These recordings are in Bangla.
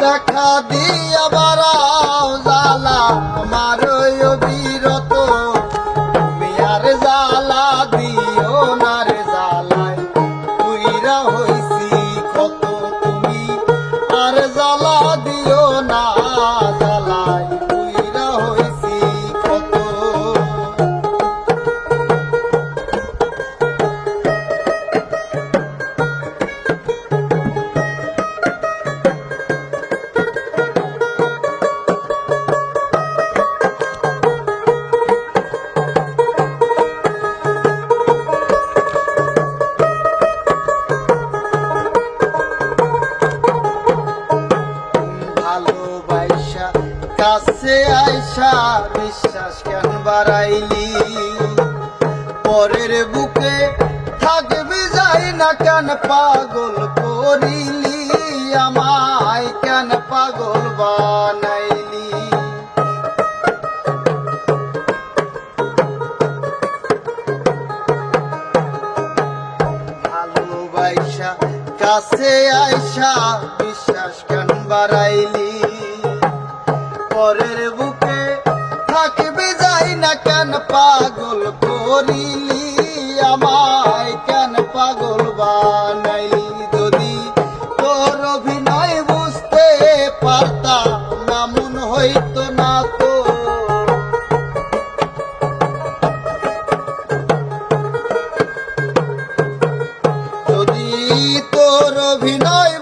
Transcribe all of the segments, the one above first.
দেখা দিয়া বারা আইসা বিশ্বাস কেন বাড়াইলি? পরের বুকে থাকবি যাই না কেন পাগল করিলি? আমায় কেন পাগল বানাইলি? ভালোবাসা, কাছে আইসা, বিশ্বাস কেন বাড়াইলি? পরের বুকে কেন পাগল করিলি আমায়? কেন পাগল বানাইলি যদি? তোর অভিনয় বুঝতে পারতাম এমন হইতো না তো। যদি তোর অভিনয়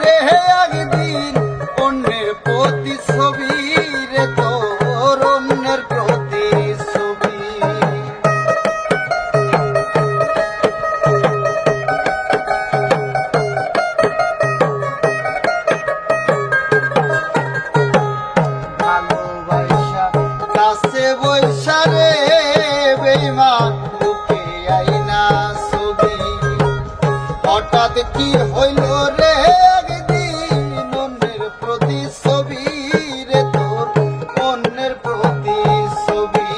রে একদিন। হঠাৎ কি হইল রে একদিন? প্রতি ছবি রে তোর অন্যের প্রতি ছবি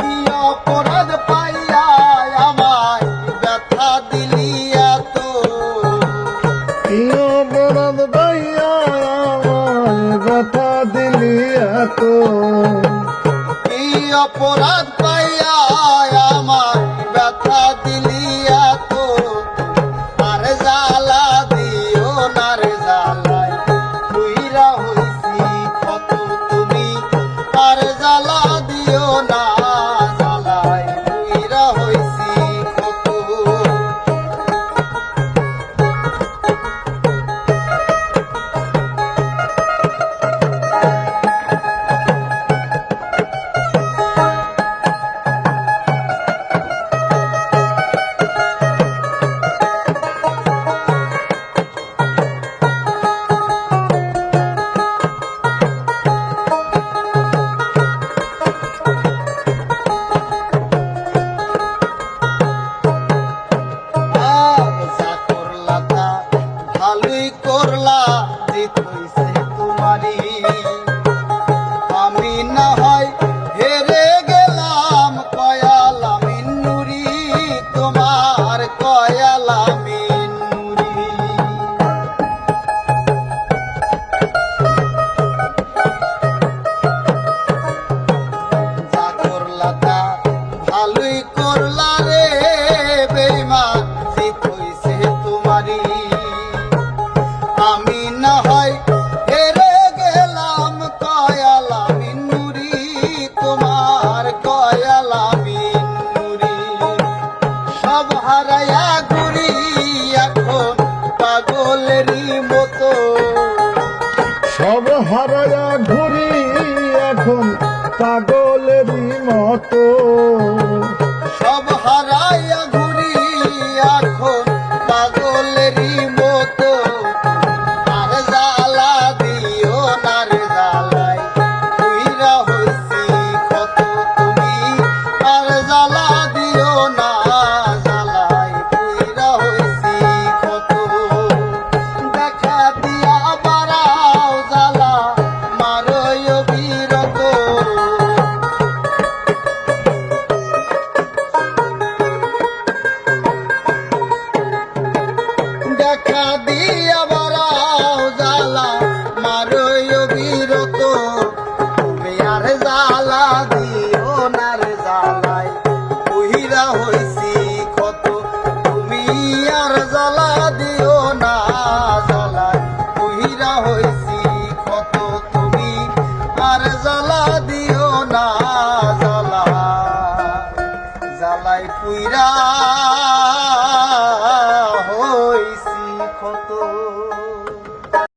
কি অপরাধ পাইয়া আমায় ব্যথা দিলি এত অপরাধ ভাইয়া আমায় ব্যথা দিলি অপরাধ পাইয়া আমার ব্যথা হারায়া ঘুরি এখন পাগলেরই মতো।